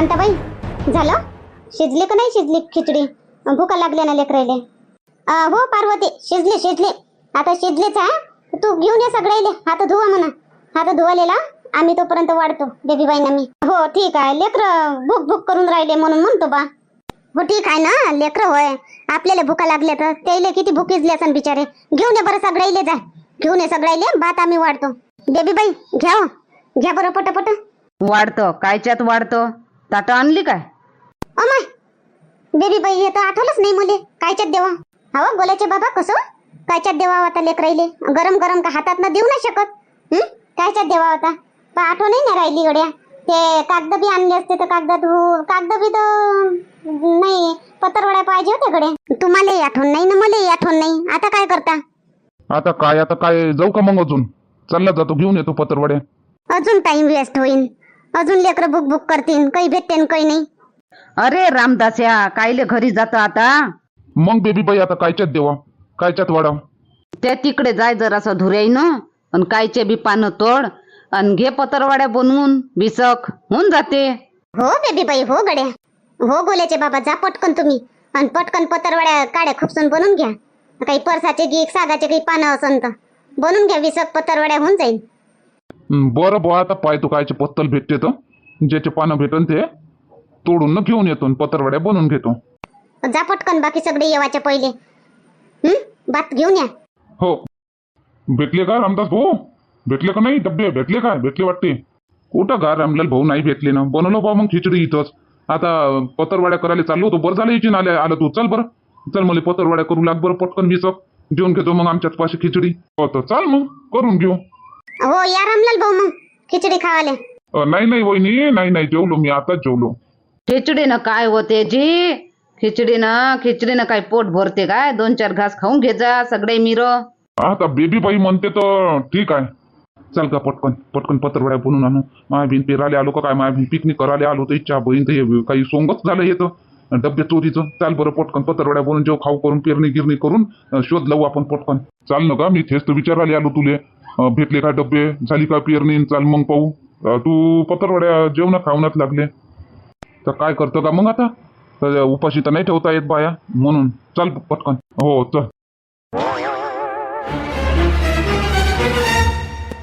शांताबाई झालं? शिजली का नाही शिजली खिचडी? भूका लागल्या ना लेकरायले. हो पार्वती शिजले शिजले. आता शिजलेच आहे तू घेऊन ये सगळ्याले हात धुवा म्हणा. हात धुवालेला आम्ही तोपर्यंत वाढतो बेबीबाईंना मी. हो ठीक आहे. लेकर भूक भूक करून राहिले म्हणून म्हणतो बा. हो ठीक आहे ना? लेकर होय. आपल्याला भूका लागल्या तर त्याला किती भूक इजली असन बिचारे. घेऊन ये बरं सगळ्याले जा. घेऊन ये सगळ्याले भात आम्ही वाढतो. बेबीबाई घ्या हो. घ्या बरं पटपट. वाढतो. कायच्यात वाढतो? ताटं आणली काय? अमाय बेबी बाई हे तर आठवलंच नाही मुले. कायच्यात देवा? हवं बोलायचे बाबा कसं? कायच्यात देवा आता लेकराईले गरम गरम का हातात न देऊ नाही शकत. हं? कायच्यात देवा होता पण आठवण नाही राहिली गड्या ते कागद बी आणले असते तर कागदात हो- कागद बी तर नाही पत्रवड्या पाहिजे होते गड्या. तुम्हाला आठवण नाही ना मला आठवण नाही. आता काय करता? आता काय आता काय जाऊ का मग अजून? चालला जातो घेऊन येतो पत्रवड्या. अजून टाइम वेस्ट होईन. अजून लेकरं बुक बुक करतीन काही भेटते काही नाही. अरे रामदास्या कायले घरी जातं आता? मग बेबी बाई आता कायच्यात देवा? कायच्यात वाढाव? त्या तिकडे जाय जरासं धुऱ्याईनं आणि कायचे बी पानं तोड आणि घे पतरवाड्या बनवून बिसक होऊन जाते. हो बेबी बाई हो गड्या. हो गोल्याचे बाबा जा पटकन तुम्ही. आणि पटकन पत्रवड्या काड्या खुपसून बनवून घ्या. काही परसाचे गी सागाचे काही पानं असन तर. बनवून घ्या विसक पत्रवड्या होऊन जाईल बरं बुवा आता पाय तू कायचे पत्तल भेटते तर. ज्याचे पानं भेटन ते तोडून न घेऊन येतो पत्रवड्या बनवून घेतो. जा पटकन बाकी सगळे येवाच्या पहिले. हं बात घेऊन या. हो. भेटले का रामदास भाऊ? भेटले का नाही? डब्बे भेटले का? भेटले वाटते. कुठं का रामलाल भाऊ? नाही भेटले ना. बनवलं बा मग खिचडी इथंच. आता पत्रवाड्या करायला चाललो होतो. बरं झालं याची आल्या आलं तू. चल बरं. चल मला पत्रवाड्या करू लाग बरं. पटकन विसक जेवण घेतो मग आमच्याच पाशी खिचडी. हो तर चाल मग. करून घेऊ. हो या रामलाल भाऊ मग खिचडी खावाले. अ, नाही नाही वहिनी नाही नाही जेवलो मी आताच जेवलो. खिचडीनं काय होते जी? खिचडीनं खिचडीनं काय पोट भरते काय? दोन चार घास खाऊन घे जा सगळे मिर. आता बेबी बाई म्हणते तर ठीक आहे. चल का पटकन पटकन पत्रवड्या बनवून आणू. माय बिन पेराले आलो का काय? माय बिन पिकनिक करायला आलो तर इच्छा बहीण तर हे काही सोंगच झालं येतं डब्बे चोरीचं. चाल बरं पटकन पत्रवड्या बनवून जेव खाऊ करून पेरणी गिरणी करून अं, शोध लावू आपण पटकन. चाल ना का मी तेच तर विचारायला आलो तुले. अं, भेटले का डब्बे? झाली का पेरणी? चाल मग पाहू. अं, तू पत्रवड्या जेवण खावण्यात लागले. तर काय करतो का मग आता? तर उपाशी तर नाही ठेवता येत बाया. म्हणून चल पटकन. हो चल.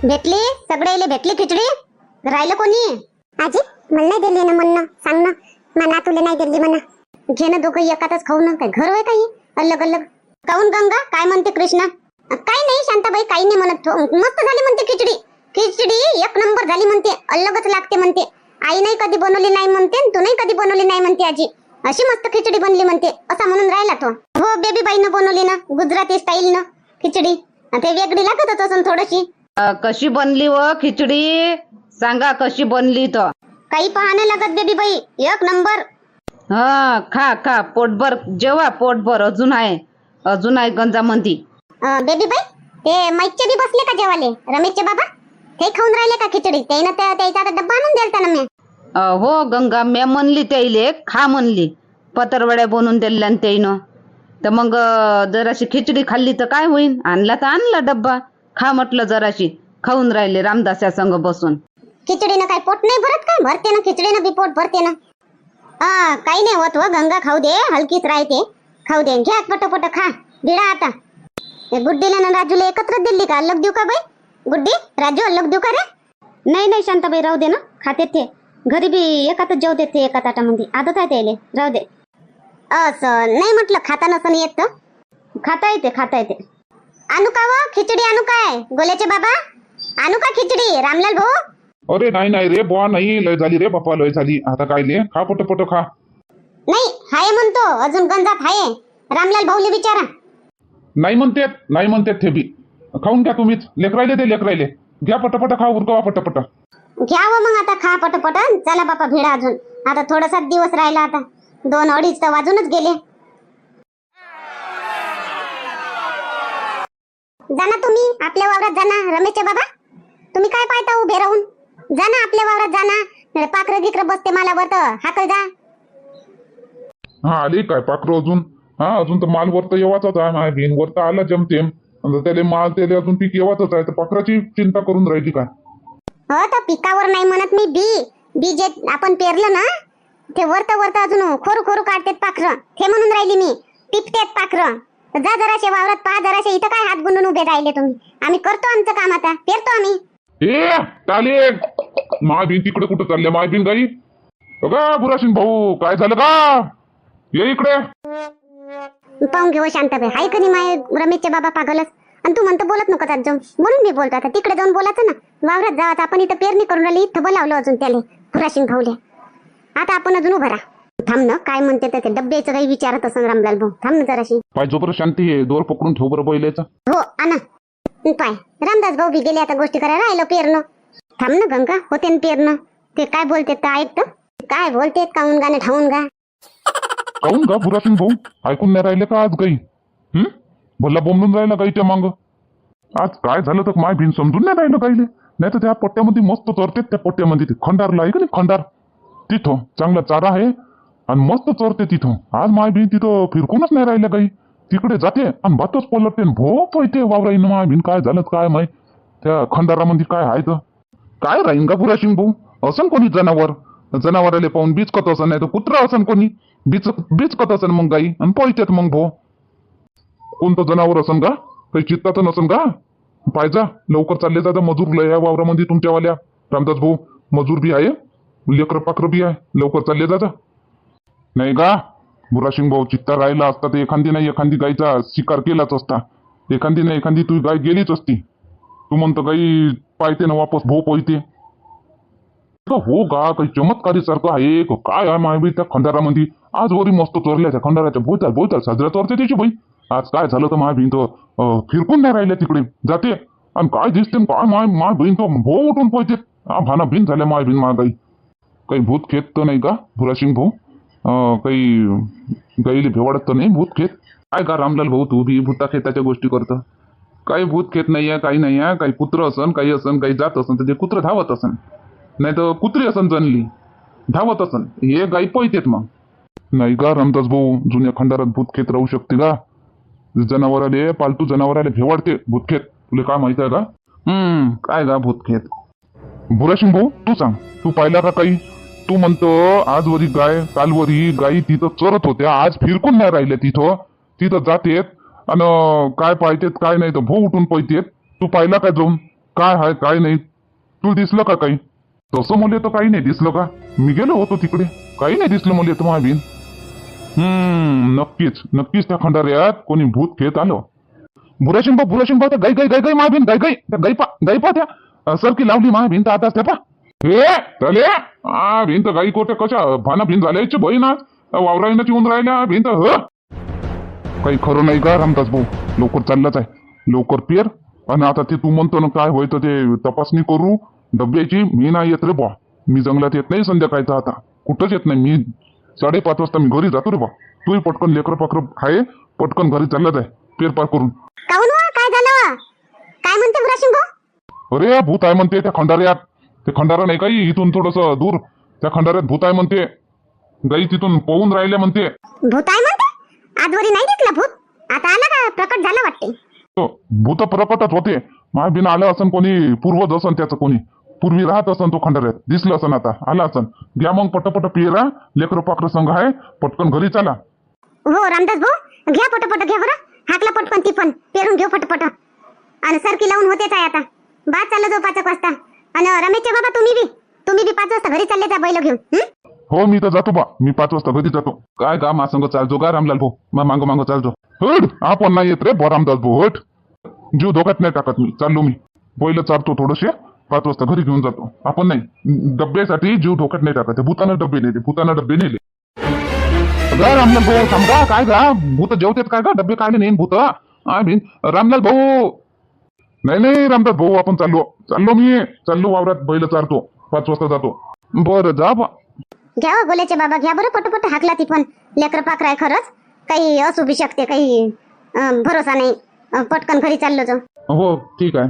भेटली? सगळे भेटली खिचडी? राहिलं कोणी? आजी मला नाही दिली ना म्हणणं. सांग ना. मला तुला नाही दिली म्हणा. घे ना दोघं एकातच खाऊ ना. काय घर होय काही? अलग अलग. काऊन गंगा? काय म्हणते कृष्णा? काही नाही शांताबाई काही नाही म्हणत. हो, मस्त झाली म्हणते खिचडी. खिचडी एक नंबर झाली म्हणते. अलगच लागते म्हणते. आई नाही कधी बनवली नाही म्हणते तू नाही कधी बनवली नाही म्हणते आजी. अशी मस्त खिचडी बनली म्हणते. असा म्हणून राहिला तो. हो बेबी बाईनं बनवली ना गुजराती स्टाईल न खिचडी ते वेगळी लागतच असून थोडीशी. कशी बनली व खिचडी? सांगा कशी बनली तर काही पाहणे लागत बेबी बाई एक नंबर. हा खा खा. पोटभर जेवा पोटभर. अजून आहे. अजून आहे गंजामंदी बेबी बाई ते माईकचे बी बसले का जेवाले? रमेशचे बाबा? ते खाऊन राहिले का खिचडी? त्यानं त्या त्याचा आता डब्बा आणून दिलता ना मी. अ, हो गंगा म्या म्हणली त्याईले खा म्हणली. पतरवड्या बनवून दिल्या न त्याईनं. तर मग जराशी खिचडी खाल्ली तर काय होईल आणला तर आणला डब्बा. खा म्हटलं जराशी. खाऊन राहिले रामदास्या संग बसून. खिचडीनं काय पोट नाही भरत काय भरते ना खिचडीनं बी पोट भरते ना. हा काही नाही होत व गंगा खाऊ दे हलकीच राहते. खाऊ दे घ्या पटपट खा. भिडा आता. हे गुड्डीला ना राजूला एकत्र दिली का? अलग देऊ का बाई? गुड्डी? राजू अलग देऊ का रे? नाही नाही शांताबाई राहू दे ना. खाते ते घरी बी एकातच जेवते ते एका ताटामध्ये आदत आहे त्याले. राहू दे. असं? नाही म्हटलं खाता नसन येत खाता येते खाता येते. आणू का व? खिचडी आणू काय गोल्याचे बाबा? आणू का खिचडी? रामलाल भाऊ? अरे नाही नाही रे बुवा नाही. लय झाली रे बाप्पा लय झाली. आता काय ले? खा पट पट खा. नाही हाय म्हणतो. अजून गंजात हाय. रामलाल भाऊले विचारा. नाही म्हणतेत नाही म्हणतेत ते बी. खाऊन घ्या तुम्हीच. लेकरायले ते लेकरायले घ्या पटपट खा उरकवा पटपट. घ्यावं मग आता खा पटपट. चला बापा भिडा अजून. आता थोडासा दिवस राहिला आता. दोन अडीच तर वाजूनच गेले. जाना तुम्ही आपल्या वावरात जाना. रमेशचे बाबा तुम्ही काय पाहता उभे राहून? जाना आपल्या वावरात जाना. पाखरं गिकर बसते मला तर. हाकल जा. हा आली काय पाखरं अजून? हा अजून तर माल वर तर येवाचाच आहे माझ्या बिन वर तर आला जमतेम. त्याले माल त्याले अजून पीक येवाचंच आहे तर पाखराची चिंता करून राहिली काय? हो तर पिकावर नाही म्हणत मी बी. बी जे आपण पेरलं ना ते वरत वरत अजून खोरू खोरू काढतेत पाखरं. ते म्हणून राहिली मी. टिपतेत पाखरं. जा जराशे वावरात पहा जराशे. इथं काय हात गुंडून उभे राहिले तुम्ही? आम्ही करतो आमचं काम आता. पेरतो आम्ही. ए चाले माय बिन तिकडे कुठं चालले माय बिन गाई का बुराशिंग भाऊ काय झालं का? ये इकडे. पाहून घेऊ शांताबाई हाय कधी माय रमेशचे बाबा पागलच? आणि तू म्हणतो बोलत नको त्यात जाऊन. म्हणून मी बोलतो आता. तिकडे जाऊन बोलायचं ना. वावरात जावात आपण इथं पेरणी करून राहिली इथं बोलावलं अजून त्याले. फुराशिंग भाऊले आता आपण अजून उभं राहा. थांब ना काय म्हणते तर ते डब्याचं काही विचारत असं रामलाल भाऊ. थांब ना जराशी. पाय जोपर शांती आहे दोर पकडून ठेव बरं बैलाचा. हो आणा. पाय. रामदास भाऊ बी गेले आता गोष्टी करायला. राहिलं पेरणं. थांब ना गंगा. होते ना पेरणं. ते काय बोलते तर ऐकतं. काय बोलते काऊन गाणं ठाऊन गा. काऊन का बुराशिंग भाऊ? ऐकून नाही राहिले का आज गाई हम्म भल्ला बोंबून राहिला गाईच्या मांग? आज काय झालं तर माय भिन समजून नाही राहिलं गाईले नाही तर त्या पट्ट्यामध्ये मस्त चरतेत त्या पट्ट्यामध्ये ते खंडारला आहे का नाही खंडार? तिथं चांगला चारा आहे आणि मस्त चरते तिथं. आज माय भिन तिथं फिरकूनच नाही राहिल्या गाई तिकडे जाते आणि भातच पलटते आणि भो पळते वावराईन माय भिन. काय झालं काय माय? त्या खंडारामध्ये काय आहे तर? काय राहीन का पुराशिंग भाऊ? असं कोणी जनावर? जनावराले पाहून बिचकत असन नाही तर कुत्रा असन कोणी? बीच बिचकत असन मग गाई आणि पळतात मग भो. कोणतं जनावर असन का काही चित्ताचं नसन का पाहिजा लवकर चालले जा मजूर लय या वावरामध्ये तुमच्यावाल्या. रामदास भाऊ मजूर बी आहे लेकर पाखर बी आहे लवकर चालले जा नाही का बुराशिंग भाऊ चित्ता राहिला असता तर एखादी नाही एखादी गायचा शिकार केलाच असता. एखादी नाही एखादी तू गाय गेलीच असती. तू म्हणतो गाई पाहते ना वापस भो पळते हो का काही चमत्कारी सारखं आहे. काय आहे माय त्या खंडारामध्ये? आज वरी मस्त चोरल्या त्या खंडाराच्या बोलताल बोलताल साजरा चोरते त्याची बाई. आज काय झालं तर माय बहीण तो फिरकून नाही राहिल्या तिकडे? जाते. आणि काय दिसते काय माय माय बहीण तो भो उठून पळते भाना भिन झाल्या माय बहीण माय गाई काही भूत खेत तर नाही का भुरासिंग भाऊ? अं, काही गाईले भेवाडत तर नाही भूत खेत? काय का रामलाल भाऊ तू बी भूता खेताच्या गोष्टी करतं. काही भूत खेत नाही आहे काही नाही आहे काही कुत्र असन काही असन काही जात असन तर ते कुत्र धावत असन. नाही तर कुत्री असन जनली. धावत असन. हे गाई पळतेत मग. नाही का रामदास भाऊ जुन्या खंडारात भूतखेत राहू शकते का? जनावराले पालतू जनावराले भेवाडते भूतखेत. तुला काय माहीत आहे का? हम्म काय का भूतखेत? बुराशिंग भाऊ तू सांग. तू पाहिला का काही? तू म्हणतो आजवरी गाय कालवरी गाई तिथं चरत होत्या. आज फिरकून नाही राहिल्या तिथं. तिथं जातेत आणि काय पाहतेत काय नाही तर भो उठून पळतेत. तू पाहिला का जाऊन? काय आहे काय नाही? तू दिसलं का काही? तसं मुले तर काही नाही दिसलं का? मी गेलो होतो तिकडे. काही नाही दिसलं मुले तर महाबीन हम्म नक्कीच नक्कीच त्या खंडाऱ्यात कोणी भूत खेळत आलं. भुराशिंबा भुराशिंबा तर गाई गाई गाई गाई महाबीन गाई गाई त्या गाई पा गाई पा त्या. सरकी लावली महाबीन तर आता त्या पा. हे चले. हा भिंत गाई कोटे कशा भाना भिन झाल्याची बहीण आज. वावराईनं येऊन राहिल्या भिंत ह. काही खरं नाही का रामदास भाऊ? लवकर चाललाच आहे. लवकर पेर. आणि आता ते तू म्हणतो ना काय होय तर ते तपासणी करू. डब्याची मी नाही येत रे बा मी जंगलात येत नाही संध्याकाळचा आता. कुठंच येत नाही. मी साडेपाच वाजता मी घरी जातो रे बा तूही पटकन लेकर पाकर आहे पटकन घरी चाललाच आहे पेर पार करून. काऊन वा? काय झालं काय म्हणते बुराशिंग भाऊ? अरे भूत आहे म्हणते त्या खंडाऱ्यात. ते खंडारा नाही काही इथून थोडस दूर. त्या खंडाऱ्यात भूत आहे म्हणते. गाई तिथून पळून राहिल्या म्हणते. भूत आहे म्हणते? आजवरी नाही दिसला भूत? आता आला का? प्रकट झाला वाटते. तो भूत प्रकटच होते. माय बिन आलं असन कोणी पूर्वज असन त्याचं कोणी. पूर्वी राहत असन तो खंडाऱ्यात. दिसलं असन आता. आला असन. घ्या मग पटपट पिरा लेकर पाकर संघ आहे. पटकन घरी चला. हो रामदास भाऊ घ्या पटपट घ्या बरं. हाकला पटपण ती पण पेरून घेऊ पटपट. आणि सरकी लावून होतेच आहे आता. बाद चाललो जो पाच वाजता. आणि रमेशचे बाबा तुम्ही बी. तुम्ही बी पाच वाजता घरी चालले जा बैल घेऊन. हं? मी तर जातो बा. मी पाच वाजता घरी जातो. काय का मासंग चालतो का रामलाल भाऊ. मांग मांग चालतो हट! आपण नाही येत रे बा रामदास भाऊ हट! जीव धोक्यात नाही टाकत मी. चाललो मी. बैल चारतो थोडेसे. पाच वाजता घरी घेऊन जातो. आपण नाही. डब्यासाठी जीव धोक्यात नाही टाकत भूतानं डबे नेले. भूतानं डबे नेले. गा रामलाल भाऊ थांबा. काय गा? भूत जेवतेत काय का डबे काढले नाही भूत? आय मीन रामलाल भाऊ. नाही नाही रामदास भाऊ आपण चाललो. चाललो मी. चाललो वावरात. बैल चारतो. पाच वाजता जातो. बरं जा बा. घ्या हो गोल्याचे बाबा. घ्या बरं पटपट हाकला ती पण. लेकर पाकर आहे खरंच. काही असू बी शकते काही अं, भरोसा नाही. अं, पटकन घरी चाललो जाऊ. हो ठीक आहे.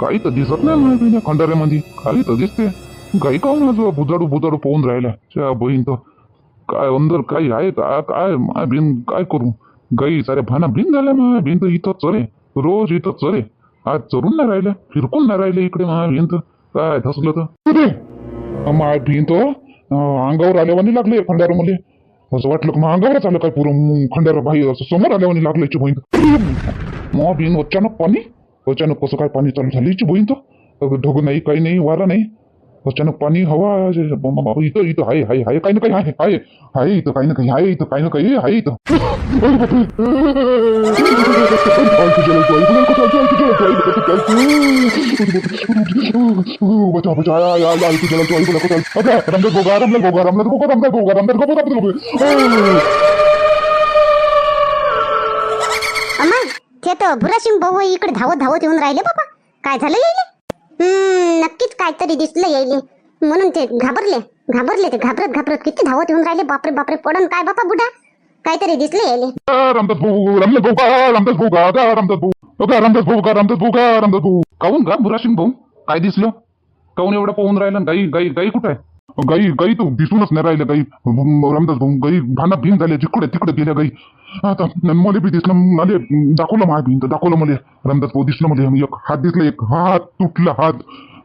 काही तर दिसत नाही मला खंडाऱ्यामध्ये. काही तर दिसते. गाई काऊन माझं बुजाडू बुजाडू पोहून राहिल्या? त्या बहीण तर काय अंदर काही आहे का? काय माय बिन काय करू? गाई साऱ्या भाना बिन झाल्या माय बिन तर इथं चरे. रोज इथं चरे. आज चरून नाही राहिल्या. फिरकून नाही राहिले इकडे माय बिन तर. काय धसलं तर? माय माय भिंत अंगावर आल्यावानी लागले खंडारमध्ये असं वाटलं की मग अंगावरच आलं काय पुरं. खंडार भाई असं समोर आल्यावानी लागलं याची बहीण मग भिन अचानक पाणी अचानक कसं काय पाणी चालू झाली याची बहीण तर ढग नाही काही नाही वारा नाही अचानक पाणी हवा इथं इथं आहे आहे आहे काही ना काही आहे आहे आहे इथं काही ना काही आहे इथं काही ना काही आहे इथं ते तर भुरासिंग भाऊ इकडे धावत धावत येऊन राहिले बाबा. काय झालं येईल नक्कीच काहीतरी दिसलं येईल म्हणून ते घाबरले घाबरले ते घाबरत घाबरत किती धावत येऊन राहिले. बापरे बापरे पडन काय बापा बुडा काहीतरी दिसले येईल रामदास भाऊ रामदास भाऊ का रामदास भाऊ का रामदास भाऊ का रामदास भाऊ का रामदास भाऊ? का रामदास भाऊ काहून का बुराशिंग भाऊ काय दिसलं? काहून एवढं पाहून राहिलं? गाई गाई गाई कुठं आहे? गाई गाई तो दिसूनच नाही राहिल्या गाई. रामदास भाऊ गाई भाना भीम झाल्या जिकडे तिकडे गेल्या गाई. आता मला बी दिसलं मला दाखवलं माझ्या भिंत दाखवलं मला. रामदास भाऊ दिसलं मला. एक हात दिसला एक हात तुटला हात.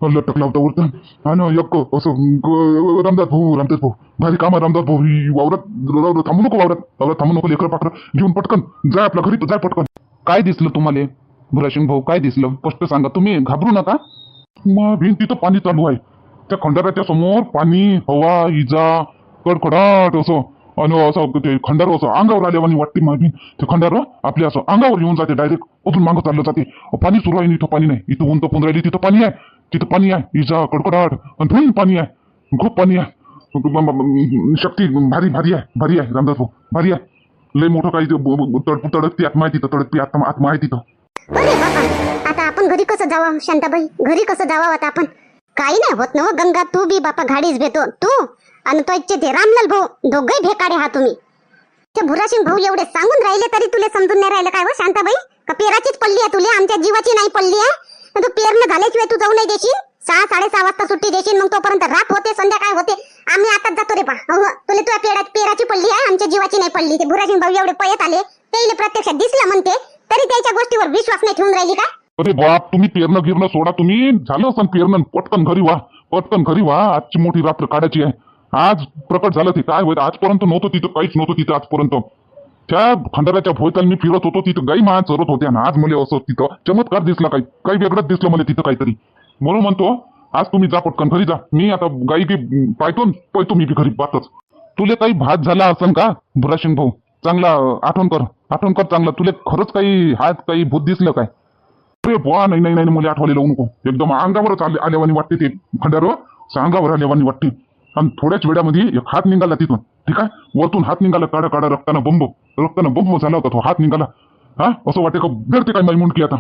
लटकला होता वरतून. आणि एक असं ग- रामदास भाऊ रामदास भाऊ भारी काम आहे रामदास भाऊ ही वावरात वावरात थांबू नको वावरात. वावरात थांबू नको लेकर पाकर घेऊन पटकन. जाय आपल्या घरी जाय पटकन. काय दिसलं तुम्हाला? भुराशिंग भाऊ काय दिसलं? स्पष्ट सांगा. तुम्ही घाबरू नका. मग भिंतीचं पाणी चालू आहे. त्या खंडाराच्या समोर पाणी हवा इजा कडकडाट असं. आणि असं ते खंडार असं अंगावर आल्यावानी वाटते माझी. ते खंडार आपल्या असं अंगावर येऊन जाते डायरेक्ट उचलून मागं चाललं जाते. पाणी सुरू आहे इथं पाणी नाही. इथं ऊन तपून राहिली तिथं पाणी आहे. तिथं पाणी आहे. इजा कडकडाट आणि धुन पाणी आहे. खूप पाणी आहे. शक्ती भारी भारी आहे. भारी आहे रामदास भाऊ. भारी आहे. लय मोठं काही ते तडकती आत्मा आहे तिथं तडकती आत्मा आत्मा आहे तिथं. आता आपण घरी कसं जावा शांताबाई? घरी कसं जावा आता आपण? काही नाही होत ना हो, गंगा तू बी बापा गाडीच भेटो. तू आणि तो इच्छे ते रामलाल भाऊ दोघे भेकाडे हा तुम्ही. ते भुरासिंग भाऊ एवढे सांगून राहिले तरी तुला समजून नाही राहिलं काय हो शांताबाई? का पेराचीच पडली आहे तुला? आमच्या जीवाची नाही पल्ली आहे? तू पेरणं झाल्याशिवाय तू जाऊ नाही देशील? सहा साडेसहा वाजता सुट्टी देशील मग तोपर्यंत रात होते संध्याकाळ होते. आम्ही आताच जातो रे पा. हो, तुला तुझ्या पेरा पेराची पडली आहे? आमच्या जीवाची नाही पडली. ते भुराशिंग भाऊ एवढे पळत आले. ते प्रत्यक्षात दिसलं म्हणते. तरी त्याच्या गोष्टीवर विश्वास नाही ठेवून राहिली का? अरे बाप तुम्ही पेरणं गिरणं सोडा तुम्ही. झालं असं पेरणं. पटकन घरी वा. पटकन घरी वा. आजची मोठी रात्र काढायची आहे. आज प्रकट झालं ते काय होईल? आजपर्यंत नव्हतं तिथं काहीच नव्हतं तिथं आजपर्यंत. त्या खंडाराच्या भोयताल मी फिरत होतो तिथं गाई मा चरत होत्या. ना आज मला असं तिथं चमत्कार दिसला काही. काही वेगळंच दिसलं मला तिथं काहीतरी. म्हणून म्हणतो आज तुम्ही जा पटकन घरी जा. मी आता गाई की पाहतो पाहतो मी घरी पाहतच तुले काही भात झाला असन का भुराशिंग भाऊ? चांगला आठवण कर. आठवण कर चांगला. तुले खरंच काही हात काही भूत दिसलं काय? अरे बुवा नाही नाही नाही मला आठवायला लावू नको. एकदम अंगावरच आले आल्यावानी वाटते ते. खंडार अंगावर आल्यावानी वाटते. आणि थोड्याच वेळामध्ये एक हात निघाला तिथून. ठीक आहे? वरतून हात निघाला काढा काढा रक्ताना बंब. रक्ताना बंब झाला होता तो. हात निघाला. हा? असं वाटते का? बेरते काय माझी मुंडकी आता?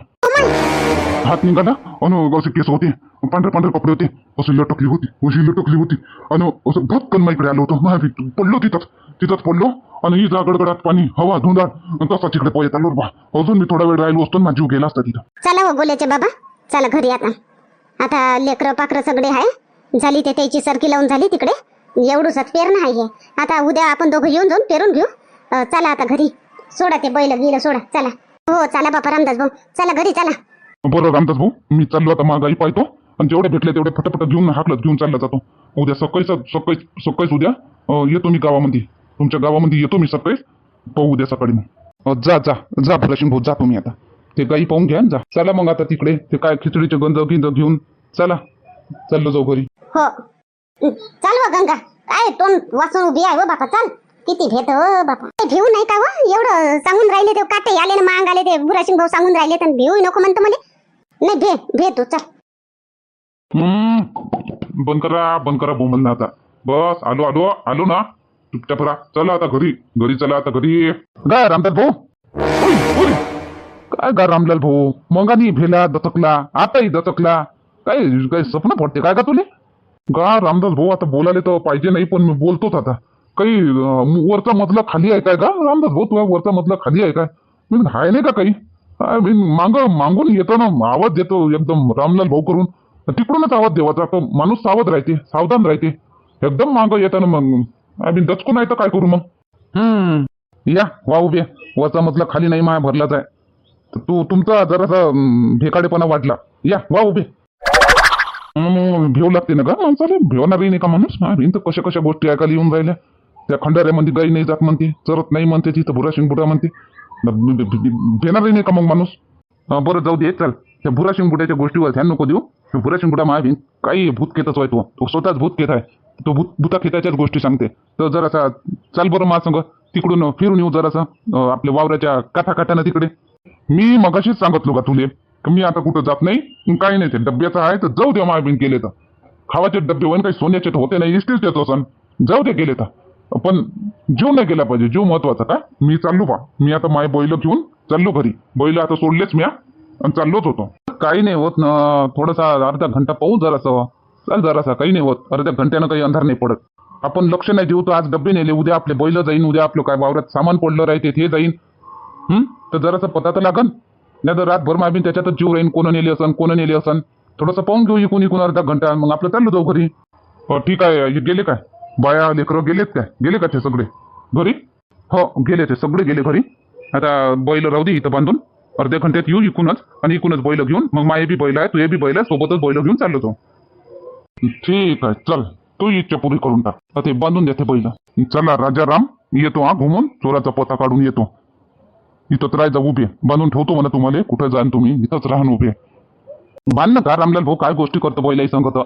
हात निघाला? अन असे केस होते. पांढरे पांढरे कपडे होते. अशी लटकली होती. अशी लटकली होती. आणि असं धक्कन इकडे आलो होतो. माहिती पडलो तिथंच. तिथंच पडलो. आणि इजा गडगडात पाणी हवा धुंदाट. तसा तिकडे पोहत आलो बा अजून मी थोडा वेळ राहिलो असतो ना, माझा जीव गेला असता तिथं. चला हो गोल्याचे बाबा. चला घरी आता. आता लेकरं पाखरं सगळे आहे झाली ते त्याची सरकी लावून झाली तिकडे. एवढूसच पेरणं आहे हे. आता उद्या आपण दोघं येऊन जाऊन पेरून घेऊ. चला आता घरी. सोडा ते बैल गेलं सोडा. चला. हो चला बापा रामदास भाऊ. चला घरी चला. बरं रामदास भाऊ मी चाललो आता महागाई पाहतो. आणि जेवढे भेटले तेवढे फटाफट घेऊन हाकलत घेऊन चालला जातो. उद्या सकाळीच सकाळी सकाळीच उद्या अं, येतो मी गावामध्ये. तुमच्या गावामध्ये येतो मी सकाळी. पाहू उद्या सकाळी मग. अं, जा जा जा भराशिंग भाऊ जा तुम्ही आता. ते गाई पाहून घ्या जा. चला मग आता तिकडे ते काय खिचडीचे गंज गिंज घेऊन. चला. चाललो जाऊ घरी. हो. हं, चाल व गंगा. काय तोंड वाचून उभी आहे हो बापा चाल. किती घेतो बापा? भिवू नाही का हो? एवढं सांगून राहिले ते काटे आले ना मांग आले ते बुराशिंग भाऊ सांगून राहिले तर भिवू नको म्हणतो मला नाही भे भे तू चल. हम्म, बंद करा बंद करा बोंबल आता. बस आलो आलो आलो ना. चुपचाप राहा चला आता घरी. घरी चला आता घरी. काय रामलाल भाऊ? उई, उई. काय गा रामलाल भाऊ? मंगानी भेला दचकला आताही दचकला काय काय स्वप्न पडते काय का तुले? गा रामदास भाऊ आता बोलायला तर पाहिजे नाही पण मी बोलतोच आता. काही अं, वरचा मजला खाली आहे काय? का? रामदास भाऊ तुझ्या वरचा मजला खाली आहे काय? मी म्हणलं, हाय नाही का काही? काय मी मांग मागून येतो ना आवाज देतो एकदम रामलाल भाऊ करून. तिकडूनच आवाज देवाचा तो माणूस सावध राहते सावधान राहते. एकदम मागं येताना मग आम्ही दचकून आहे तर काय करू मग? हम्म या वा उभे वरचा मजला खाली नाही माया भरलाच आहे. तर तू तुमचा जरासा अं, भेकाडेपणा वाटला या वा उभे मग भेव लागते ना का? माणसाला भेवणारही नाही का माणूस? हा भिंत कशा कशा गोष्टी ऐकायला येऊन राहिल्या? त्या खंडाऱ्यामध्ये गाई नाही जात म्हणते चरत नाही म्हणते तिथं भुराशिंग बुडा म्हणते. भेणारही नाही का मग माणूस? बरं जाऊ दे चल. त्या भुराशिंग बुड्याच्या गोष्टीवर ध्यान नको देऊ. भुराशिंग बुडा माय काही भूत खेतच होय तो. तो स्वतःच भूत खेत आहे. तो भूत भूता खेताच्याच गोष्टी सांगते. तर जरासा चाल बरं मा संग. तिकडून फिरून येऊ जरासा आपल्या वावराच्या काठा काठानं तिकडे. मी मगाशीच सांगतलो का तुले मी आता कुठं जात नाही? काही नाही ते डब्याचं आहे तर जाऊ दे माय केले तर. खावाचे डब्बे होईन काही सोन्याचे तर होते नाही इस्टीच देतो सण. जाऊ दे गेले तर. पण जीव नाही गेला पाहिजे. जीव महत्त्वाचा का मी चाललो बा. मी आता माय बैल घेऊन चाललो घरी. बैल आता सोडलेच मी आणि चाललोच होतो. काही नाही होत. ना थोडासा अर्धा घंटा पाहू जरासा. चाल जरासा. काही नाही होत. अर्ध्या घंट्यानं काही अंधार नाही पडत. आपण लक्ष नाही देऊ तर आज डब्बे नेले. उद्या आपले बैल जाईन. उद्या आपलं काय वावरात सामान पडलं राहते ते जाईन. हम्म तर जरासा पता तर लागन. नाही तर रातभर माबीन त्याच्यातच जीव राहीन. कोण नेले असन कोण नेले असन. थोडंसं पाहून घेऊ इकून इकून अर्धा घंटा. मग आपलं चाललो जाऊ घरी. ठीक आहे. गेले काय? बाया लेकरं गेलेत काय गेले का ते सगळे? घरी? हो गेले ते. सगळे गेले घरी. आता बैल राहू दे इथं बांधून. अर्ध्या घंट्यात येऊ इकूनच आणि इकूनच बैल घेऊन. मग माये बी बैल आहे तुझे बी बैल आहे सोबतच बैल घेऊन चाललो तो. ठीक आहे चल. तू इच्छा पुरी करून टाक. ते बांधून देते बैल. चला राजाराम. येतो हा घुमून. चोराचा पोता काढून येतो. इथंच राहायचा उभे. बांधून ठेवतो म्हणा तुम्हाला. कुठं जाण तुम्ही? इथंच राहून उभे. बांध ना का? रामलाल भाऊ काय गोष्टी करतो बैलाही सांगत.